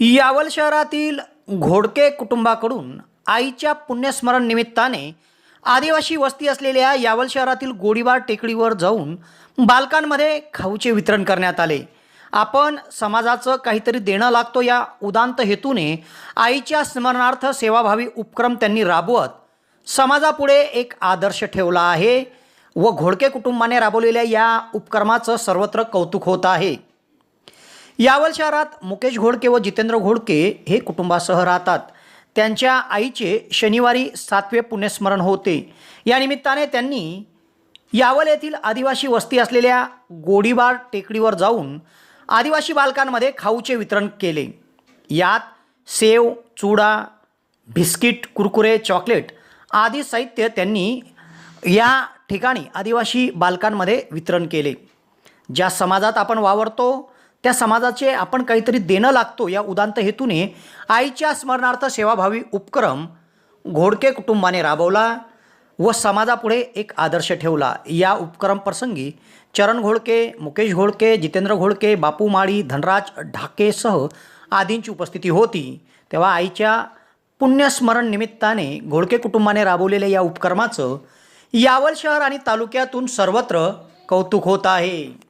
यावल शहरातील घोडके कुटुंबाकडून आईच्या पुण्यस्मरण निमित्ताने आदिवासी वस्ती असलेल्या यावल शहरातील गोडीबार टेकडीवर जाऊन बालकांमध्ये खाऊचे वितरण करण्यात आले. आपण समाजाचं काहीतरी देणं लागतो या उदांत हेतूने आईच्या स्मरणार्थ सेवाभावी उपक्रम त्यांनी राबवत समाजापुढे एक आदर्श ठेवला आहे व घोडके कुटुंबाने राबवलेल्या या उपक्रमाचं सर्वत्र कौतुक होत आहे. यावल शहरात मुकेश घोडके व जितेंद्र घोडके हे कुटुंबासह राहतात. त्यांच्या आईचे शनिवारी सातवे पुण्यस्मरण होते. या निमित्ताने त्यांनी यावल येथील आदिवासी वस्ती असलेल्या गोडीबार टेकडीवर जाऊन आदिवासी बालकांमध्ये खाऊचे वितरण केले. यात save Chuda biscuit Kurkure chocolate आदी साहित्य त्यांनी या ठिकाणी आदिवासी बालकांमध्ये वितरण केले. ज्या समाजात आपण वावरतो त्या समाजाचे आपण काहीतरी देणं लागतो या उदांत हेतूने आईच्या स्मरणार्थ सेवाभावी उपक्रम घोडके कुटुंबाने राबवला व समाजापुढे एक आदर्श ठेवला. या उपक्रम प्रसंगी चरण घोडके मुकेश घोडके जितेंद्र घोडके बापू माळी धनराज ढाकेसह आदींची उपस्थिती होती. तेव्हा आईच्या पुण्यस्मरण निमित्ताने घोडके कुटुंबाने राबवलेल्या या उपक्रमाचं यावल शहर आणि तालुक्यातून सर्वत्र कौतुक होत आहे.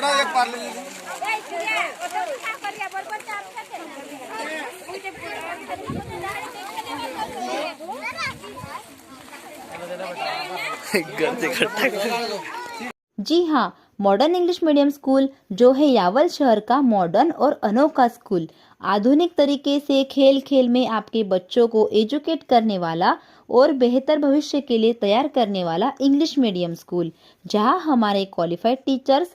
डबल नको पप्पा. जी हाँ मॉडर्न इंग्लिश मीडियम स्कूल जो है यावल शहर का मॉडर्न और अनोखा स्कूल आधुनिक तरीके से खेल खेल में आपके बच्चों को एजुकेट करने वाला और बेहतर भविष्य के लिए तैयार करने वाला इंग्लिश मीडियम स्कूल जहाँ हमारे क्वालिफाइड टीचर्स